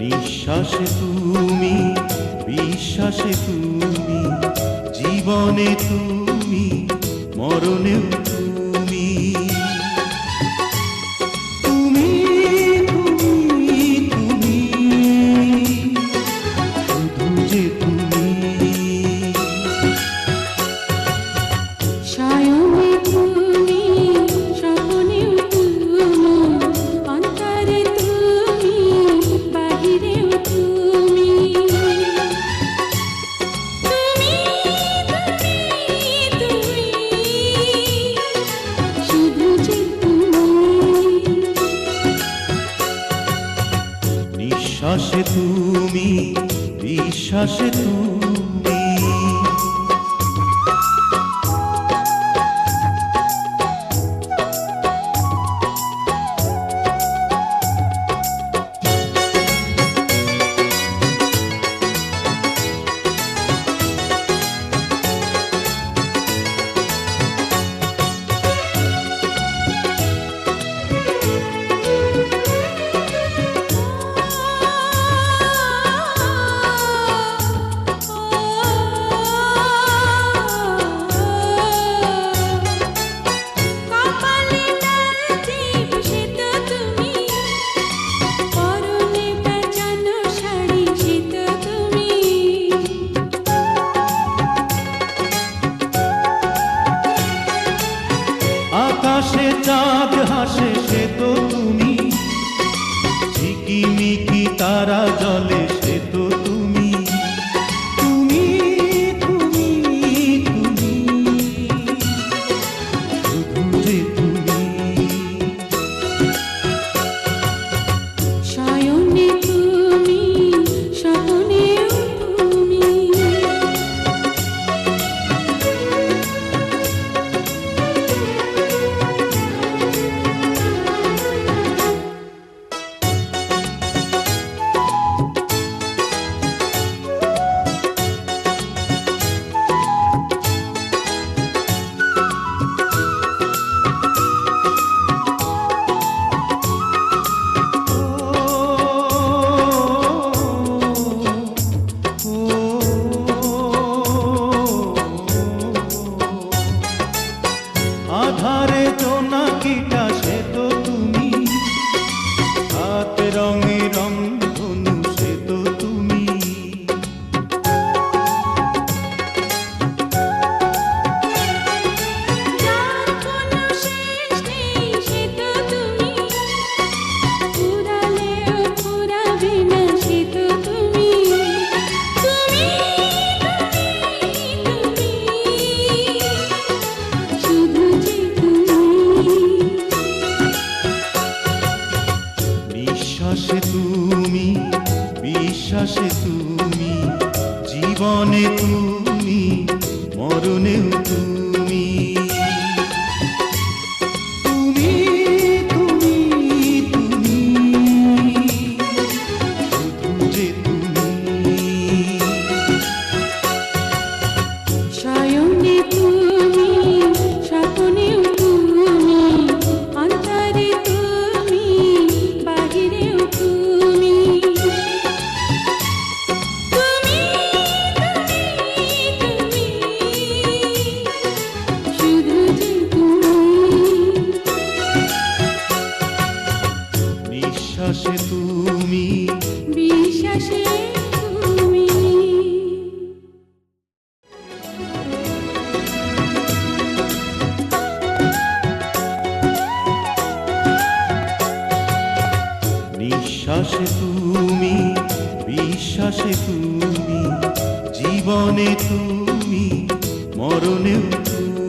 নিঃশ্বাসে তুমি বিশ্বাসে তুমি জীবনে তুমি মরণেও তুমি বিশ্বাসে তুমি বিশ্বাসে তুমি। আকাশে চাঁদ হাসে সে তো তুমি। ঝিকিমিকি তারা জলে নিঃশ্বাসে তুমি জীবনে তুমি মরণেও বিশ্বাসে তুমি। বিশ্বাসে তুমি। নিঃশ্বাসে তুমি বিশ্বাসে তুমি জীবনে তুমি মরণেও তুমি